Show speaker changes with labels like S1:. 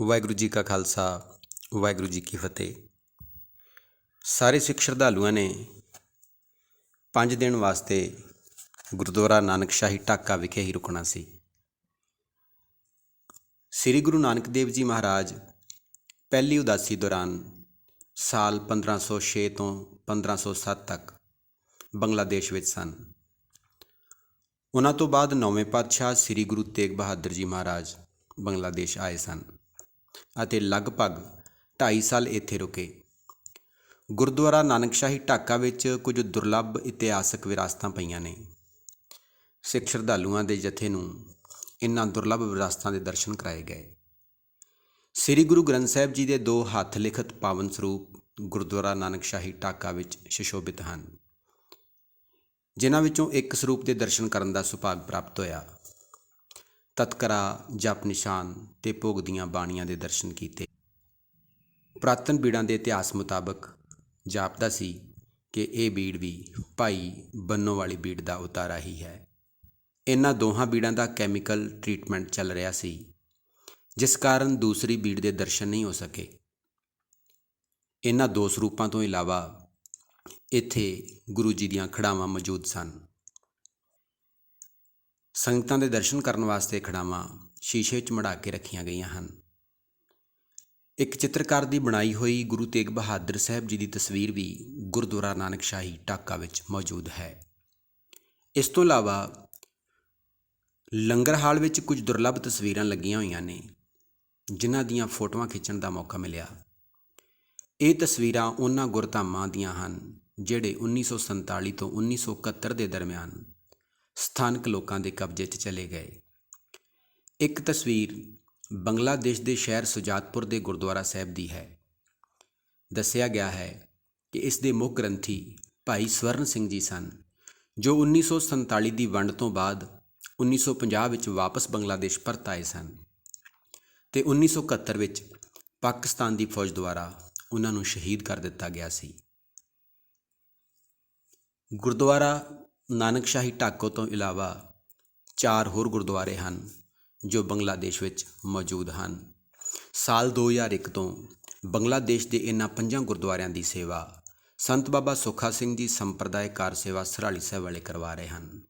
S1: ਵਾਹਿਗੁਰੂ ਜੀ ਕਾ ਖਾਲਸਾ, ਵਾਹਿਗੁਰੂ ਜੀ ਕੀ ਫਤਿਹ। ਸਾਰੇ ਸਿੱਖ ਸ਼ਰਧਾਲੂਆਂ ਨੇ ਪੰਜ ਦਿਨ ਵਾਸਤੇ ਗੁਰਦੁਆਰਾ ਨਾਨਕ ਸ਼ਾਹੀ ਢਾਕਾ ਵਿਖੇ ਹੀ ਰੁਕਣਾ ਸੀ। ਸ੍ਰੀ ਗੁਰੂ ਨਾਨਕ ਦੇਵ ਜੀ ਮਹਾਰਾਜ ਪਹਿਲੀ ਉਦਾਸੀ ਦੌਰਾਨ ਸਾਲ 1506 ਤੋਂ 1507 ਤੱਕ ਬੰਗਲਾਦੇਸ਼ ਵਿੱਚ ਸਨ। ਉਹਨਾਂ ਤੋਂ ਬਾਅਦ ਨੌਵੇਂ ਪਾਤਸ਼ਾਹ ਸ੍ਰੀ ਗੁਰੂ ਤੇਗ ਬਹਾਦਰ ਜੀ ਮਹਾਰਾਜ ਬੰਗਲਾਦੇਸ਼ ਆਏ ਸਨ। ਅਤੇ ਲਗਭਗ 2.5 ਸਾਲ ਇੱਥੇ ਰੁਕੇ। ਗੁਰਦੁਆਰਾ ਨਾਨਕਸ਼ਾਹੀ ਢਾਕਾ ਵਿੱਚ ਕੁਝ ਦੁਰਲੱਭ ਇਤਿਹਾਸਕ ਵਿਰਾਸਤਾਂ ਪਈਆਂ ਨੇ। ਸਿੱਖ ਸ਼ਰਧਾਲੂਆਂ ਦੇ ਜਥੇ ਨੂੰ ਇਨ੍ਹਾਂ ਦੁਰਲੱਭ ਵਿਰਾਸਤਾਂ ਦੇ ਦਰਸ਼ਨ ਕਰਾਏ ਗਏ। ਸ੍ਰੀ ਗੁਰੂ ਗ੍ਰੰਥ ਸਾਹਿਬ ਜੀ ਦੇ ਦੋ ਹੱਥ ਲਿਖਤ ਪਾਵਨ ਸਰੂਪ ਗੁਰਦੁਆਰਾ ਨਾਨਕਸ਼ਾਹੀ ਢਾਕਾ ਵਿੱਚ ਸ਼ਿਸ਼ੋਭਿਤ ਹਨ, ਜਿਨ੍ਹਾਂ ਵਿੱਚੋਂ ਇੱਕ ਸਰੂਪ ਦੇ ਦਰਸ਼ਨ ਕਰਨ ਦਾ ਸੁਭਾਗ ਪ੍ਰਾਪਤ ਹੋਇਆ। ਤਤਕਰਾ, ਜਪ ਨਿਸ਼ਾਨ ਤੇ ਭੋਗ ਦੀਆਂ ਬਾਣੀਆਂ ਦੇ ਦਰਸ਼ਨ ਕੀਤੇ। ਪ੍ਰਾਤਨ ਬੀੜਾਂ ਦੇ ਇਤਿਹਾਸ ਮੁਤਾਬਕ ਜਾਪਦਾ ਸੀ ਕਿ ਇਹ ਬੀੜ ਵੀ ਭਾਈ ਬੰਨੋ ਵਾਲੀ ਬੀੜ ਦਾ ਉਤਾਰਾ ਹੀ ਹੈ। ਇਹਨਾਂ ਦੋਹਾਂ ਬੀੜਾਂ ਦਾ ਕੈਮੀਕਲ ਟ੍ਰੀਟਮੈਂਟ ਚੱਲ ਰਿਹਾ ਸੀ, ਜਿਸ ਕਾਰਨ ਦੂਸਰੀ ਬੀੜ ਦੇ ਦਰਸ਼ਨ ਨਹੀਂ ਹੋ ਸਕੇ। ਇਹਨਾਂ ਦੋ ਸਰੂਪਾਂ ਤੋਂ ਇਲਾਵਾ ਇੱਥੇ ਗੁਰੂ ਜੀ ਦੀਆਂ ਖੜਾਵਾਂ ਮੌਜੂਦ ਸਨ। ਸੰਗਤਾਂ ਦੇ ਦਰਸ਼ਨ ਕਰਨ ਵਾਸਤੇ ਖੜਾਵਾਂ ਸ਼ੀਸ਼ੇ 'ਚ ਮੜਾ ਕੇ ਰੱਖੀਆਂ ਗਈਆਂ ਹਨ। ਇੱਕ ਚਿੱਤਰਕਾਰ ਦੀ ਬਣਾਈ ਹੋਈ ਗੁਰੂ ਤੇਗ ਬਹਾਦਰ ਸਾਹਿਬ ਜੀ ਦੀ ਤਸਵੀਰ ਵੀ ਗੁਰਦੁਆਰਾ ਨਾਨਕ ਸ਼ਾਹੀ ਢਾਕਾ ਵਿੱਚ ਮੌਜੂਦ ਹੈ। ਇਸ ਤੋਂ ਇਲਾਵਾ ਲੰਗਰ ਹਾਲ ਵਿੱਚ ਕੁਝ ਦੁਰਲੱਭ ਤਸਵੀਰਾਂ ਲੱਗੀਆਂ ਹੋਈਆਂ ਨੇ, ਜਿਨ੍ਹਾਂ ਦੀਆਂ ਫੋਟੋਆਂ ਖਿੱਚਣ ਦਾ ਮੌਕਾ ਮਿਲਿਆ। ਇਹ ਤਸਵੀਰਾਂ ਉਹਨਾਂ ਗੁਰਧਾਮਾਂ ਦੀਆਂ ਹਨ, ਜਿਹੜੇ 1947 ਤੋਂ 1971 ਦੇ ਦਰਮਿਆਨ ਸਥਾਨਕ ਲੋਕਾਂ ਦੇ ਕਬਜ਼ੇ 'ਚ ਚਲੇ ਗਏ। ਇੱਕ ਤਸਵੀਰ ਬੰਗਲਾਦੇਸ਼ ਦੇ ਸ਼ਹਿਰ ਸੁਜਾਤਪੁਰ ਦੇ ਗੁਰਦੁਆਰਾ ਸਾਹਿਬ ਦੀ ਹੈ। ਦੱਸਿਆ ਗਿਆ ਹੈ ਕਿ ਇਸ ਦੇ ਮੁੱਖ ਗ੍ਰੰਥੀ ਭਾਈ ਸਵਰਨ ਸਿੰਘ ਜੀ ਸਨ, ਜੋ 1947 ਦੀ ਵੰਡ ਤੋਂ ਬਾਅਦ 1950 ਵਿੱਚ ਵਾਪਸ ਬੰਗਲਾਦੇਸ਼ ਪਰਤ ਆਏ ਸਨ ਤੇ 1971 ਵਿੱਚ ਪਾਕਿਸਤਾਨ ਦੀ ਫੌਜ ਦੁਆਰਾ ਉਹਨਾਂ ਨੂੰ ਸ਼ਹੀਦ ਕਰ ਦਿੱਤਾ ਗਿਆ ਸੀ। ਗੁਰਦੁਆਰਾ ਨਾਨਕਸ਼ਾਹੀ ਢਾਕੋ ਤੋਂ ਇਲਾਵਾ ਚਾਰ ਹੋਰ ਗੁਰਦੁਆਰੇ ਹਨ, ਜੋ ਬੰਗਲਾਦੇਸ਼ ਵਿੱਚ ਮੌਜੂਦ ਹਨ। ਸਾਲ 2001 ਤੋਂ ਬੰਗਲਾਦੇਸ਼ ਦੇ ਇਹਨਾਂ ਪੰਜਾਂ ਗੁਰਦੁਆਰਿਆਂ ਦੀ ਸੇਵਾ ਸੰਤ ਬਾਬਾ ਸੁੱਖਾ ਸਿੰਘ ਜੀ ਸੰਪਰਦਾਇ ਕਾਰ ਸੇਵਾ ਸਰਾਲੀ ਸਾਹਿਬ ਵਾਲੇ ਕਰਵਾ ਰਹੇ ਹਨ।